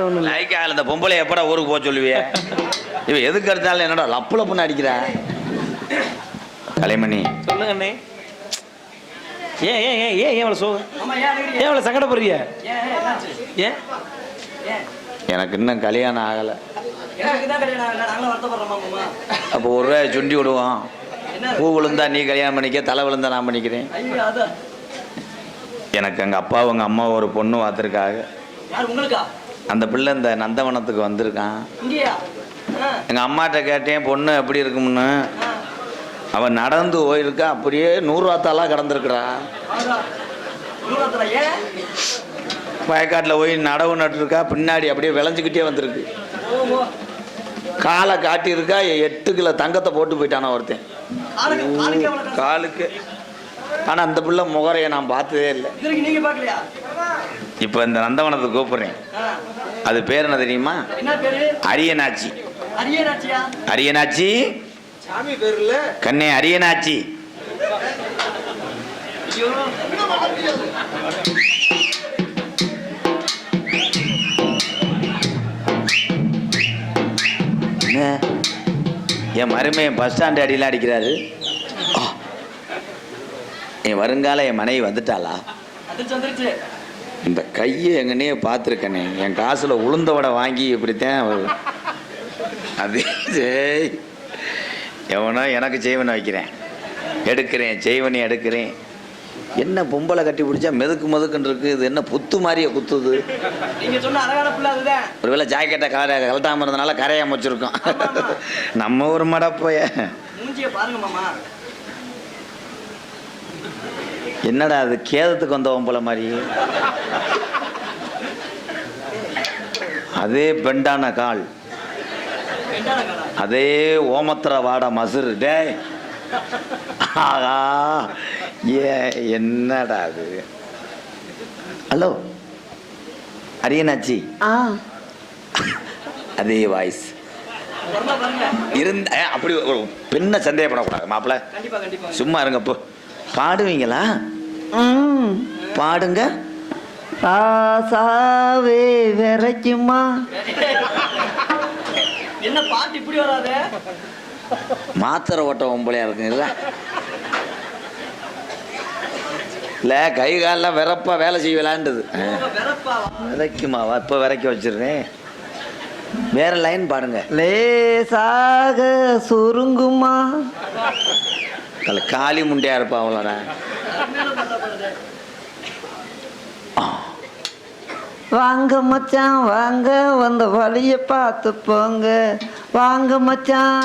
லைக்காக இந்த பொம்பளை எப்படா ஊருக்கு போக சொல்லுவியே? இவ எதுக்கு எடுத்தாலும் என்னடா லப்பு லப்புன்னு அடிக்கிறா? கலைமணி. சொல்லுங்க அண்ணே. ஏன் ஏன் ஏன் ஏன் ஏன் இவ்வளோ சோகம் ஏன் இவ்வளோ சங்கடப்படுறிய ஏன்? எனக்கு இன்னும் கல்யாணம் ஆகலை. அப்போ ஒரு ரூபாய் சுண்டி விடுவோம். பூ விழுந்தா நீ கல்யாணம் பண்ணிக்க தலை விழுந்தா நான் பண்ணிக்கிறேன். எனக்கு எங்கள் அப்பா எங்கள் அம்மா ஒரு பொண்ணு பார்த்துருக்காங்க உங்களுக்கா? அந்த பிள்ளை இந்த நந்தவனத்துக்கு வந்திருக்கான். எங்கள் அம்மாட்ட கேட்டேன் பொண்ணு எப்படி இருக்கும்னு? அவன் நடந்து போயிருக்கா அப்படியே நூறுவாத்தாலாம் கடந்திருக்கிறா. வயக்காட்டில் போய் நடவு நட்டுருக்கா பின்னாடி அப்படியே விளைஞ்சிக்கிட்டே வந்திருக்கு. காலை காட்டியிருக்கா எட்டு கிலோ தங்கத்தை போட்டு போயிட்டானா ஒருத்தன்? காலுக்கு ஆனால் அந்த பிள்ளை முகரையை நான் பார்த்ததே இல்லை. இப்போ இந்த நந்தவனத்துக்கு கூப்பிட்றேன். அது பேர் என்ன தெரியுமா? என்ன பேரு? அரியனாச்சி அரியனாச்சி சாமி பேருல. கண்ணே அரியனாச்சி என் மருமையன் பஸ் ஸ்டாண்டு அடியெல்லாம் அடிக்கிறாரு. என் வருங்கால என் மனைவி வந்துட்டாளா? இந்த கையை எங்கன்னே பார்த்துருக்கனே. என் காசில் உளுந்த வடை வாங்கி இப்படித்தான் அது ஜெய் எவனோ எனக்கு செய்வனை வைக்கிறேன். எடுக்கிறேன் செய்வனி எடுக்கிறேன். என்ன பொம்பளை கட்டி பிடிச்சா மெதுக்கு மெதுக்குன்னு இருக்கு. இது என்ன புத்து மாதிரியே குத்துது. ஒருவேளை ஜாக்கெட்டை கலர கலட்டாமல் இருந்தனால கரையாம வச்சிருக்கோம். நம்ம ஒரு மடப்போய. மூஞ்சிய பாருங்க மாமா. என்னடா அது கேதத்துக்கு வந்த பொம்பளை மாதிரி. அதே பெண்டான கால். அதே ஓமத்திர வாட மசுரு டேய். ஆகா ஏ என்னடா அது? ஹலோ அரியனாச்சி. ஆ. அதே வாய்ஸ் இருந்த அப்படி ஒரு பெண்ணை சந்தேகப்படக்கூடாது மாப்பிள்ள. கண்டிப்பா கண்டிப்பா. சும்மா இருங்க போ. பாடுவீங்களா? ம். பாடுங்க. ராசாவே விரைக்குமா? என்ன பாட்டு இப்படி வராது? மாத்திரை ஓட்ட ஒம்பளையா இருக்குங்களா இல்லை கை காலெலாம் விறப்பா வேலை செய்ய விளாண்டுது விதைக்குமாவா இப்போ விதைக்க வச்சிருக்கேன் வேற லைன் பாடுங்க. லேசாக சுருங்குமா? கல காளி முண்டையா இருப்பா அவளோட. மேல பார்த்தா பாருங்க வாங்க மச்சான் வாங்க வந்த வழிய பார்த்து போங்க. வாங்க மச்சான்.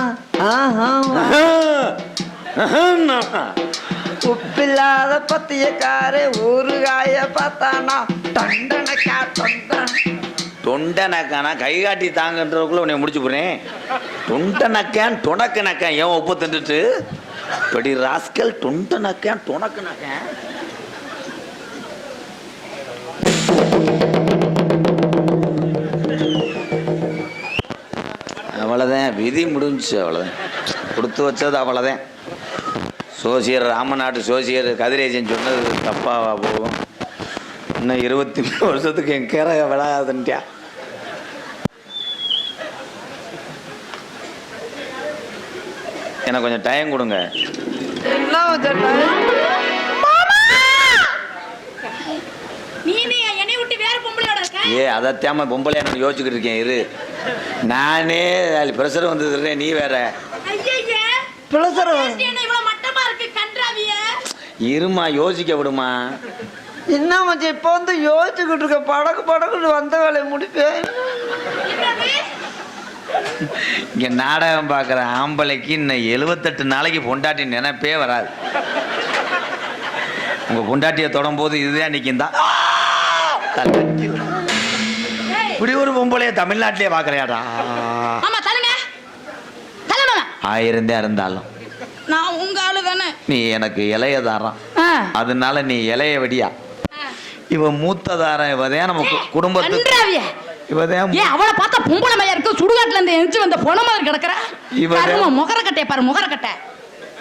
உப்பில்லாத பத்தியக்காரே ஊறுகாய பார்த்தானா? தண்டனைக்கா தொண்டன் தொண்டை. நக்கானா கை காட்டி தாங்கன்றதுக்குள்ள உன்னை முடிச்சு போறேன் தொண்டை நக்கான் துணக்கு நக்கான் ஏன் உப்பு தின்றுட்டு? படி ராஸ்கல் தொண்டை நக்கேன் துணக்கு நக்கேன் அவ்வளோதான் விதி முடிஞ்சுச்சு அவ்வளோதான் கொடுத்து வச்சது அவ்வளோதான் சோசியர் ராமநாட்டு சோசியர் கதிரேஜன் சொன்னது தப்பாவா போகும். இன்னும் இருபத்தி மூணு வருஷத்துக்கு என் கீரை விளையாதுன்ட்டியா எனக்கு கொஞ்சம் டைம் கொடுங்க. என்ன மச்சான் நீ நீ என்னை விட்டு வேற பொம்பளையோட இருக்க ஏ அதைத்தாம பொம்பளை நான் யோசிச்சுக்கிட்டு இருக்கேன் இரு. நானே ப்ரெஷர் வந்ததுறேன் நீ வேற. கன்றாவிய இருமா யோசிக்க விடுமா? என்ன மச்சான் இப்போ வந்து யோசிச்சுக்கிட்டு இருக்க படகு படகுன்னு வந்த வேலையை முடிப்பேன். என்னது இங்கே நாடகம் பார்க்குற ஆம்பளைக்கு இன்னும் எழுபத்தெட்டு நாளைக்கு பொண்டாட்டி நினைப்பே வராது. உங்கள் பொண்டாட்டியை தொடும்போது இதுதான் நிற்கும் தான் இப்படி ஒரு பொம்பளைய தமிழ்நாட்டிலே பார்க்குறியாடா ஆயிரம் தான் இருந்தாலும். நான் உங்க ஆளு தானே. நீ எனக்கு இலைய தாரம். அதனால நீ இலைய வெடியா. இவ மூத்த தாரம் இவதே நம்ம கு- குடும்பத்துக்கு கன்றாவிய இவதே ஏன் அவளை பார்த்தா பொம்பளை இருக்கு சுடுகாட்டுல இருந்து எந்திரிச்சு வந்த பொண மாதிரி கிடக்குற? இவ- கரும முகர கட்டைய பாரு முகர கட்டை.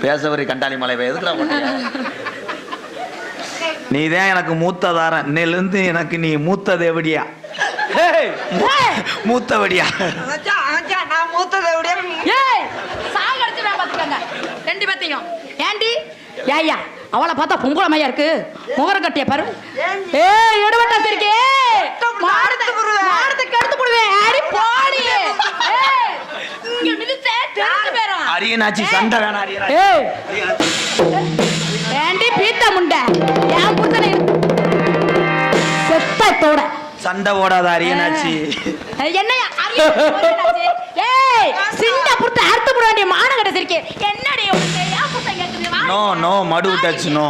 பேசவரி கண்டாளி மலை எதுக்குடா நீ தான் எனக்கு மூத்த தாரம் இன்னையிலேருந்து எனக்கு நீ மூத்தது எப்படியா மூத்தவடியா? நான் ஏய்! சாகடிச்சு நான் பாத்துக்கங்க ரெண்டு பேத்தையும். ஏண்டி? ஏய்யா அவளை பார்த்தா பொங்குளமையா இருக்கு. முகர கட்டிய பாரு. ஏய் எடுவட்டா சிரிக்கே அரியனாச்சி சண்டை வேணாம் அரியனாச்சி ஏய். ஏண்டி பீத்த முண்டை? ஏன் புத்தனை? செத்தத்தோட சண்டை ஓடாத அரியனாச்சி. போயிடாச்சு. ஏய் சின்ன புத்த அறுத்து போட வேண்டிய மான கட்ட சிரிக்கே. என்னடி. நோ நோ மடு டச் நோ?